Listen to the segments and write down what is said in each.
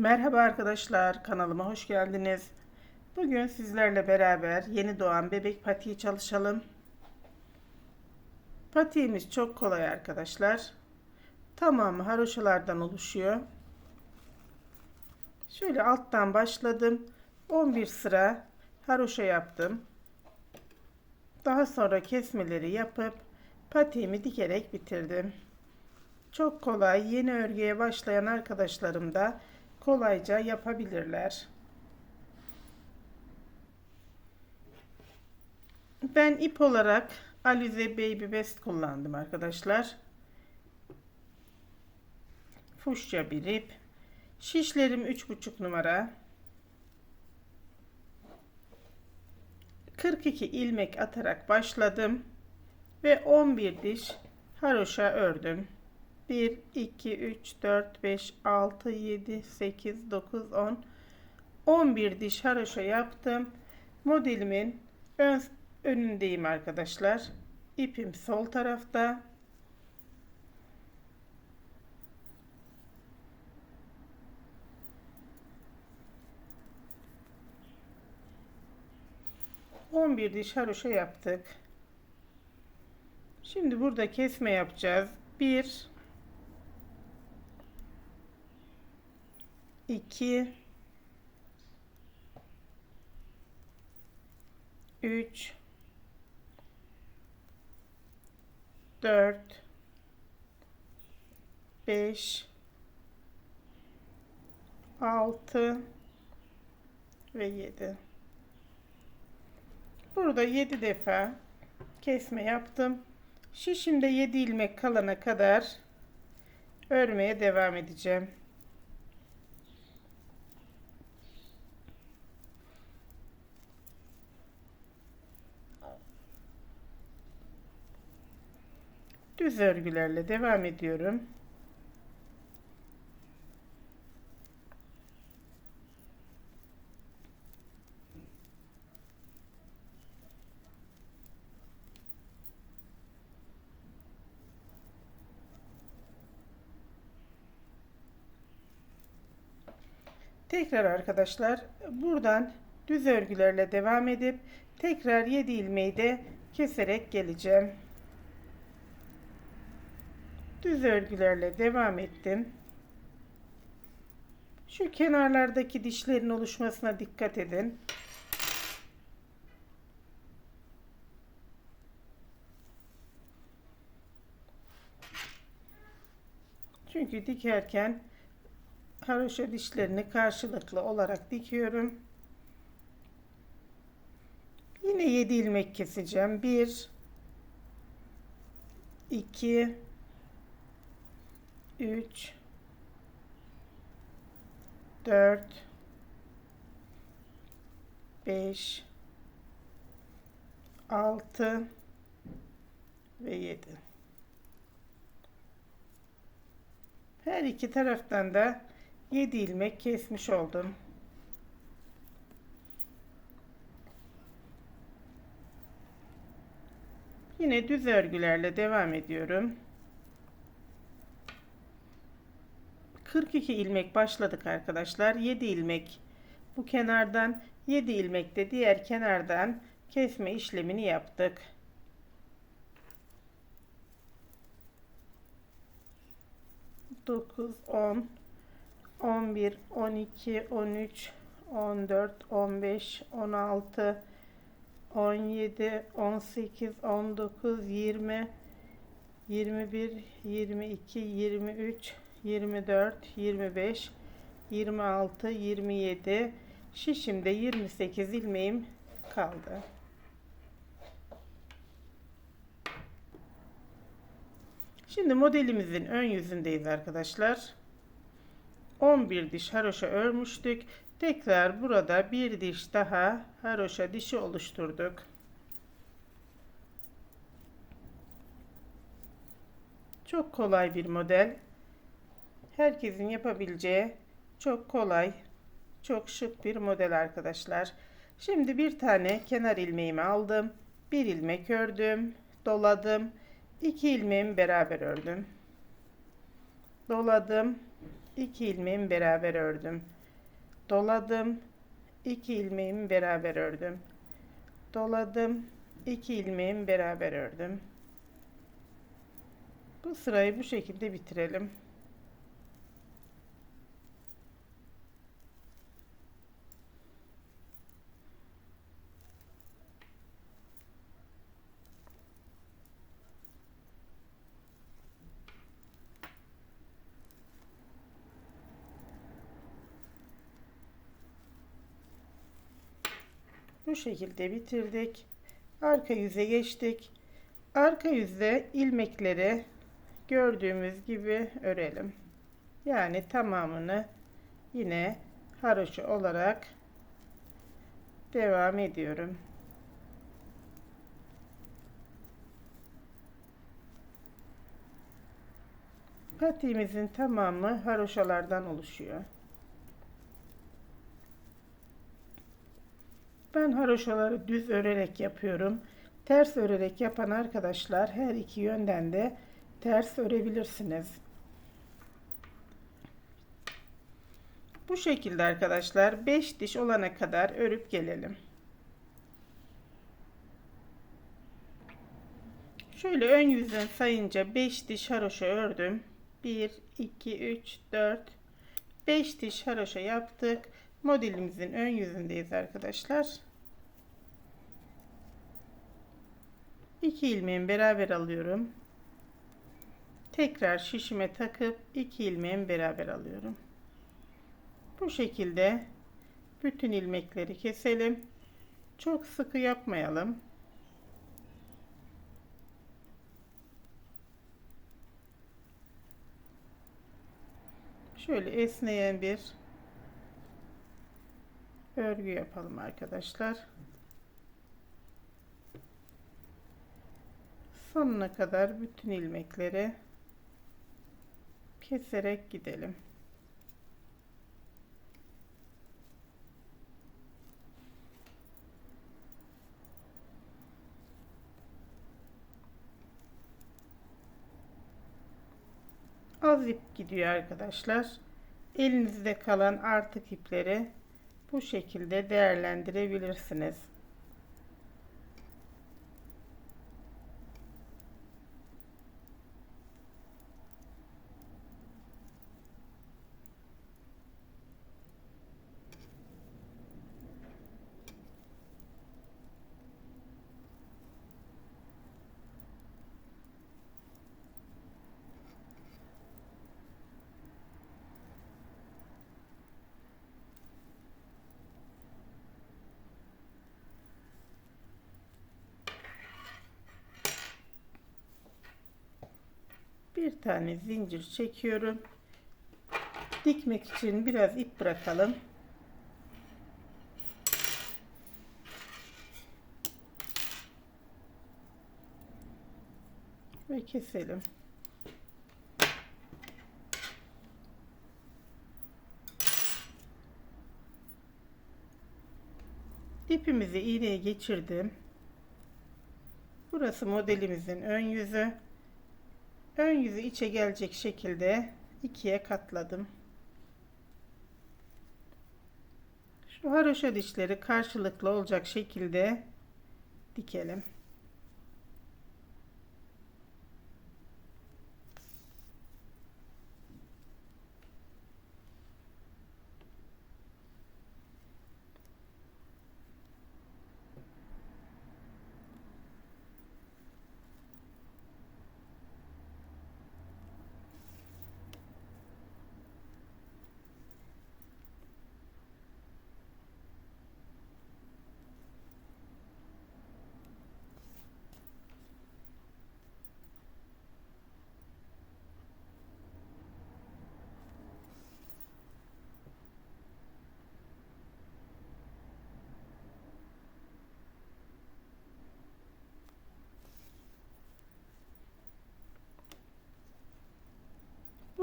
Merhaba arkadaşlar, kanalıma hoş geldiniz. Bugün sizlerle beraber yeni doğan bebek patiği çalışalım. Patiğimiz çok kolay arkadaşlar. Tamamı haroşalardan oluşuyor. Şöyle alttan başladım. 11 sıra haroşa yaptım. Daha sonra kesmeleri yapıp patiğimi dikerek bitirdim. Çok kolay. Yeni örgüye başlayan arkadaşlarım da kolayca yapabilirler. Ben ip olarak Alize Baby Best kullandım arkadaşlar. Fuşya bir ip. Şişlerim 3,5 numara. 42 ilmek atarak başladım ve 11 diş haroşa ördüm. 1, 2, 3, 4, 5, 6, 7, 8, 9, 10, 11 diş haroşa yaptım. Modelimin ön, önündeyim arkadaşlar. İpim sol tarafta. On bir diş haroşa yaptık. Şimdi burada kesme yapacağız. Bir 2 3 4 5 6 ve 7 burada 7 defa kesme yaptım. Şişimde 7 ilmek kalana kadar örmeye devam edeceğim düz örgülerle devam ediyorum. Tekrar arkadaşlar buradan düz örgülerle devam edip tekrar 7 ilmeği de keserek geleceğim düz örgülerle devam ettim. Şu kenarlardaki dişlerin oluşmasına dikkat edin. Çünkü dikerken haroşa dişlerini karşılıklı olarak dikiyorum. Yine 7 ilmek keseceğim. 1 2 3 4 5 6 ve 7 her iki taraftan da 7 ilmek kesmiş oldum. Yine düz örgülerle devam ediyorum 42 ilmek başladık arkadaşlar. 7 ilmek bu kenardan 7 ilmek de diğer kenardan kesme işlemini yaptık. Dokuz, on, on bir, on iki, on üç, on dört, on beş, on altı, on yedi, on sekiz, on dokuz, yirmi, yirmi bir, yirmi iki, yirmi üç, 24, 25, 26, 27, şişimde 28 ilmeğim kaldı. Şimdi modelimizin ön yüzündeyiz arkadaşlar. 11 diş haroşa örmüştük. Tekrar burada bir diş daha haroşa dişi oluşturduk. Çok kolay bir model herkesin yapabileceği çok kolay, çok şık bir model arkadaşlar. Şimdi bir tane kenar ilmeğimi aldım. Bir ilmek ördüm, doladım. iki ilmeğimi beraber ördüm. Doladım, 2 ilmeğimi beraber ördüm. Doladım. 2 ilmeğimi beraber ördüm. Doladım. 2 ilmeğimi beraber ördüm. Bu sırayı bu şekilde bitirelim. Bu şekilde bitirdik. Arka yüze geçtik. Arka yüzde ilmekleri gördüğümüz gibi örelim. Yani tamamını yine haroşa olarak devam ediyorum. Patiğimizin tamamı haroşalardan oluşuyor. Ben haroşaları düz örerek yapıyorum. Ters örerek yapan arkadaşlar her iki yönden de ters örebilirsiniz. Bu şekilde arkadaşlar 5 diş olana kadar örüp gelelim. Şöyle ön yüzden sayınca 5 diş haroşa ördüm. 1 2 3 4 5 diş haroşa yaptık. Modelimizin ön yüzündeyiz arkadaşlar. 2 ilmeğimi beraber alıyorum. Tekrar şişime takıp 2 ilmeğimi beraber alıyorum. Bu şekilde bütün ilmekleri keselim. Çok sıkı yapmayalım. Şöyle esneyen bir örgü yapalım arkadaşlar. Sonuna kadar bütün ilmekleri keserek gidelim. Az ip gidiyor arkadaşlar. Elinizde kalan artık ipleri bu şekilde değerlendirebilirsiniz. Tane zincir çekiyorum. Dikmek için biraz ip bırakalım. Ve keselim. İpimizi iğneye geçirdim. Burası modelimizin ön yüzü ön yüzü içe gelecek şekilde ikiye katladım. Şu haroşa dişleri karşılıklı olacak şekilde dikelim.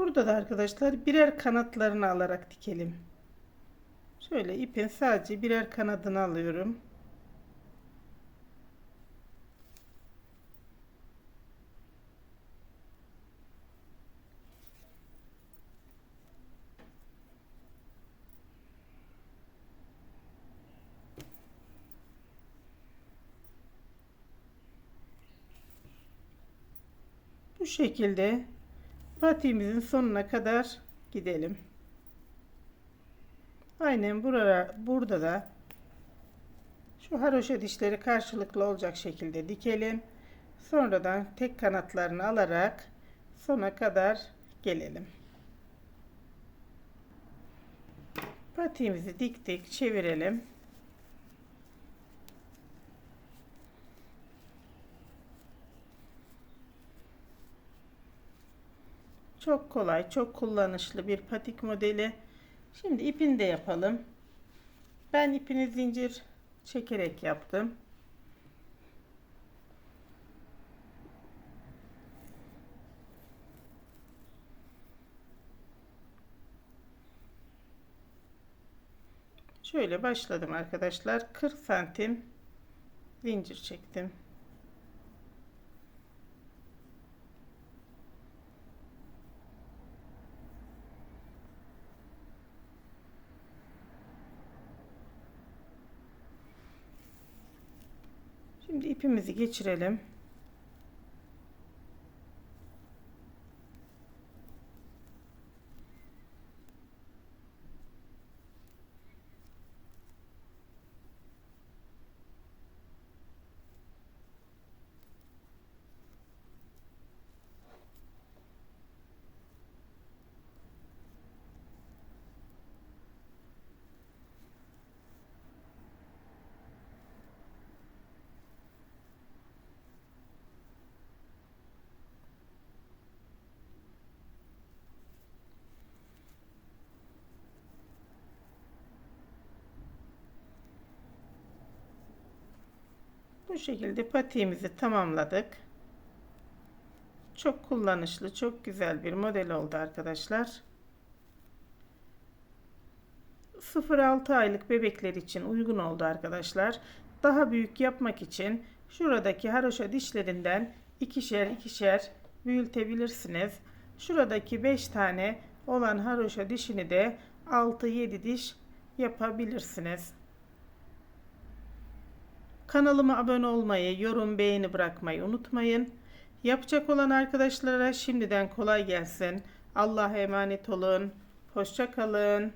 Burada da arkadaşlar birer kanatlarını alarak dikelim. Şöyle ipin sadece birer kanadını alıyorum. Bu şekilde patiğimizin sonuna kadar gidelim. Aynen burada, burada da şu haroşa dişleri karşılıklı olacak şekilde dikelim. Sonradan tek kanatlarını alarak sona kadar gelelim. Patiğimizi diktik, çevirelim. Çok kolay, çok kullanışlı bir patik modeli. Şimdi ipini de yapalım. Ben ipini zincir çekerek yaptım. Şöyle başladım arkadaşlar. 40 santim zincir çektim. Şimdi ipimizi geçirelim. Bu şekilde patiğimizi tamamladık. Çok kullanışlı, çok güzel bir model oldu arkadaşlar. 0-6 aylık bebekler için uygun oldu arkadaşlar. Daha büyük yapmak için şuradaki haroşa dişlerinden ikişer ikişer büyütebilirsiniz. Şuradaki 5 tane olan haroşa dişini de 6-7 diş yapabilirsiniz. Kanalıma abone olmayı, yorum, beğeni bırakmayı unutmayın. Yapacak olan arkadaşlara şimdiden kolay gelsin. Allah'a emanet olun. Hoşça kalın.